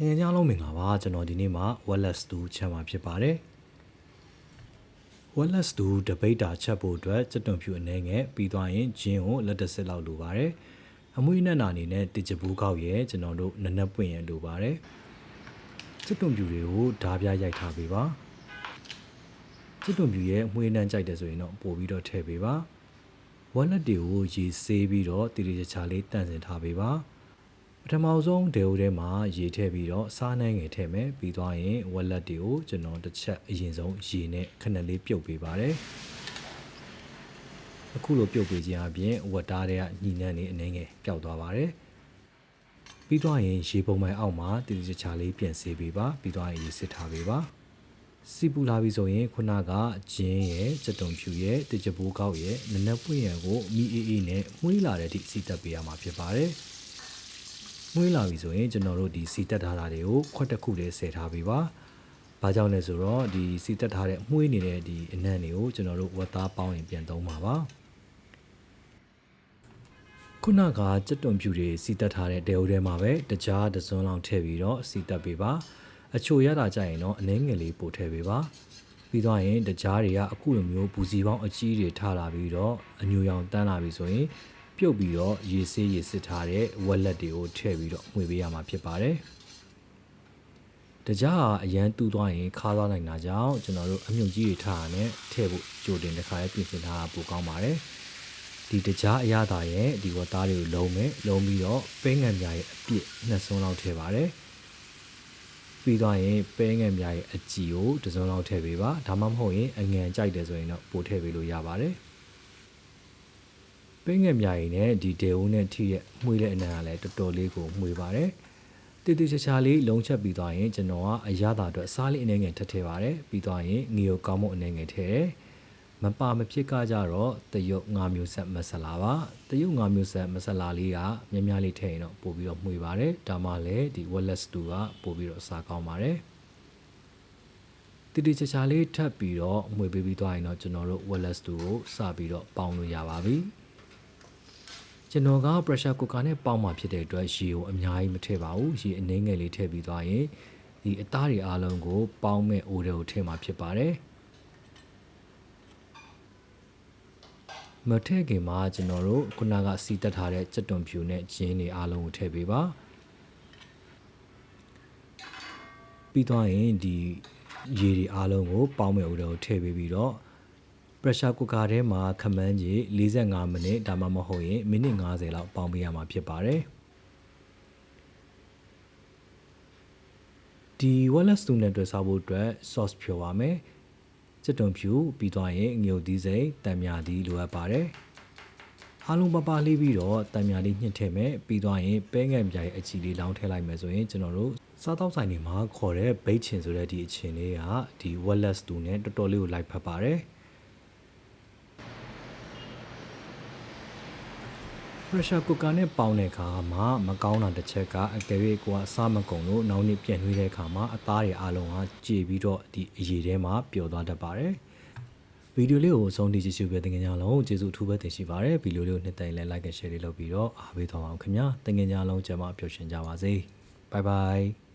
ငယ်ညာလုံးမင်္ဂလာပါကျွန်တော်ဒီနေ့မှာ Wallace 2ချက်မှာဖြစ်ပါတယ် Wallace 2 debate ချက်ဖို့အတွက်စက်တွန်ဖြူအနေငယ်ပြီးသွားရင်ဂျင်းကိုလက်တစ်စစ်လောက်လိုပါတယ်အမွေးနဲ့နာအနေနဲ့တချဘူးကောက်ရဲကျွန်တော်တို့နနက်ပွင့်ရလိုပါတယ်စက်တွန်ဖြူတွေကိုဓားပြရိုက်ထားပေးပါစက်တွန်ဖြူရဲ့အမွေးနှမ်းကြိုက်တယ်ဆိုရင်တော့ပို့ပြီးတော့ထည့်ပေးပါဝက်လက်တွေကိုရေဆေးပြီးတော့တည်တည်ချာချာလေးတန့်စင်ထားပေးပါပ ထမဆုံးဒေအိုထဲမှာရေထည့်ပြီးတော့စားနှဲငယ်ထည့်မယ်ပြီးသွားရင်ဝက်လက်တွေကိုကျွန်တော်တစ်ချက်အရင်ဆုံးရေနဲ့ခဏလေးပြုတ်ပေးပါတယ်အခုလိုပြုတ်ပေးခြင်းအပြင်ဝက်သားတွေကညီနှံ့နေအနေငယ်ပျောက်သွားပါတယ်ပြီးသွားရင်ရေပုံမိုင်အောက်မှာတည်တည်ချာချာလေးပြန်ဆေးပေးပါပြီးသွားရင်ရေစစ်ထားပေးပါစီပူလာပြီဆိုရင်ခုနကဂျင်းရဲ့စက်တုံဖြူရဲ့တကြပိုးကောက်ရဲ့နနက်ပွင့်ရံကိုမီအေးအေးနဲ့မှုေးလာတဲ့အထိစီတက်ပေးရမှာဖြစ်ပါတယ်။ မှုေးလာပြီဆိုရင်ကျွန်တော်တို့ဒီစီတက်ထားတာတွေကိုခွက်တစ်ခုလေးဆယ်ထားပေးပါ။ဘာကြောင့်လဲဆိုတော့ဒီစီတက်ထားတဲ့မှုေးနေတဲ့ဒီအနံ့တွေကိုကျွန်တော်တို့ဝက်သားပေါင်းရင်ပြန်သုံးပါပါ။ခုနကစက်တုံဖြူတွေစီတက်ထားတဲ့တဲအိုထဲမှာပဲတကြားတစွန်းလောင်ထည့်ပြီးတော့စီတက်ပေးပါ။အချိုရတာကြရင်တော့အနှဲငယ်လေးပို့ထည့်ပေးပါပြီးတော့ရင်တကြားတွေကအခုလိုမျိုးဘူစီပေါင်းအကြီးတွေထားလာပြီးတော့အညူရောင်တန်းလာပြီဆိုရင် ပြုတ်ပြီးတော့ရေဆေးရေစစ်ထားတဲ့ဝက်လက်တွေကိုထည့်ပြီးတော့မှွေပေးရမှာဖြစ်ပါတယ်တကြားကအရန်တူးသွားရင်ခါသွားနိုင်တာကြောင့်ကျွန်တော်တို့အမြုပ်ကြီးတွေထားရနဲ့ထည့်ဖို့ကြိုတင်တစ်ခါလေးပြင်ဆင်ထားတာပိုကောင်းပါတယ်ဒီတကြားအရသာရဲ့ဒီဝတ်သားတွေကိုလုံးမယ်လုံးပြီးတော့ပဲငံပြရဲ့အပြစ်နှစ်ဆုံးလောက်ထည့်ပါတယ်ပြီးသွားရင်ပဲငယ်များရဲ့အကြည်ကိုတစ်စုံလောက်ထည့်ပေးပါဒါမှမဟုတ်ရင်အငန်ကြိုက်တယ်ဆိုရင်တော့ပို့ထည့်ပေးလို့ရပါတယ် ပဲငယ်များရင်လည်းဒီဒေဦးနဲ့ထိရဲ့မှွေးတဲ့အနံကလည်းတော်တော်လေးကိုမှွေပါတယ်တည်တည်ချာချာလေးလုံးချက်ပြီးသွားရင်ကျွန်တော်ကအရသာအတွက်စားလေးအနေငယ်ထည့်ထည့်ပါတယ်ပြီးသွားရင်ငီကိုကောင်းမှုအနေငယ်ထည့်တယ်မပါမဖြစ်ကကြတော့တရုတ်၅မျိုးဆက်မဆလာပါတရုတ်၅မျိုးဆက်မဆလာလေးကမြများလေးထည့်ရင်တော့ပို့ပြီးတော့မှွေပါတယ်ဒါမှလည်းဒီ wireless 2ကပို့ပြီးတော့စားကောင်းပါတယ်တိတိကျကျလေးထပ်ပြီးတော့မှွေပေးပြီးသွားရင်တော့ကျွန်တော်တို့ wireless 2ကိုစပြီးတော့ပေါင်းလို့ရပါပြီ ကျွန်တော်က pressure cooker နဲ့ပေါင်းမှဖြစ်တဲ့အတွက်ရေကိုအများကြီးမထည့်ပါဘူးရေအနည်းငယ်လေးထည့်ပြီးသွားရင်ဒီအသားတွေအားလုံးကိုပေါင်းမဲ့ order ကိုထည့်မှဖြစ်ပါတယ်မထည့်ခင်မှာကျွန်တော်တို့ခုနကစီတက်ထားတဲ့စက်တွန်ဖြူနဲ့ဂျင်းတွေအားလုံးကိုထည့်ပေးပါပြီးသွားရင်ဒီရေတွေအားလုံးကိုပေါင်းမဲ့ဦးတော့ထည့်ပေးပြီးတော့ pressure cooker ထဲမှာခမန်းကြီး45မိနစ်ဒါမှမဟုတ်ရင်မိနစ်90လောက်ပေါင်းပေးရမှာဖြစ်ပါတယ်ဒီ wireless တူနဲ့တွေ့စားဖို့အတွက် sauce ဖြောပါမယ်။စစ်တုံဖြူပြီးသွားရင်ငြုတ်သီးစိမ်တံမြာသီးလိုအပ်ပါတယ်အားလုံးပပလေးပြီးတော့တံမြာလေးညှစ်ထည့်မယ်ပြီးသွားရင်ပဲငယ်ပြားရဲ့အချီလေးလောင်းထည့်လိုက်မယ်ဆိုရင်ကျွန်တော်တို့စားတောက်ဆိုင်တွေမှာခေါ်တဲ့ဘိတ်ချင်ဆိုတဲ့ဒီအချင်လေးကဒီ wireless တူနဲ့တော်တော်လေးကိုလိုက်ဖက်ပါတယ် pressure cooker နဲ့ပေါင်းတဲ့အခါမှာမကောင်းတာတစ်ချက်ကအကယ်၍ကိုကအစားမကုန်လို့နောက်နေ့ပြန်နှွေးတဲ့အခါမှာအသားတွေအားလုံးကကြေပြီးတော့ဒီအရည်ထဲမှာပျော်သွားတတ်ပါတယ်ဗီဒီယိုလေးကိုအဆုံးထိကြည့်ရှုပေးတဲ့ငကြလုံးကျေးဇူးအထူးပဲတင်ရှိပါတယ်ဗီဒီယိုလေးကိုနှစ်တိုင်လဲ like and share လေးလုပ်ပြီးတော့အားပေးသွားအောင်ခင်ဗျာတငကြလုံးကျမပျော်ရွှင်ကြပါစေ bye bye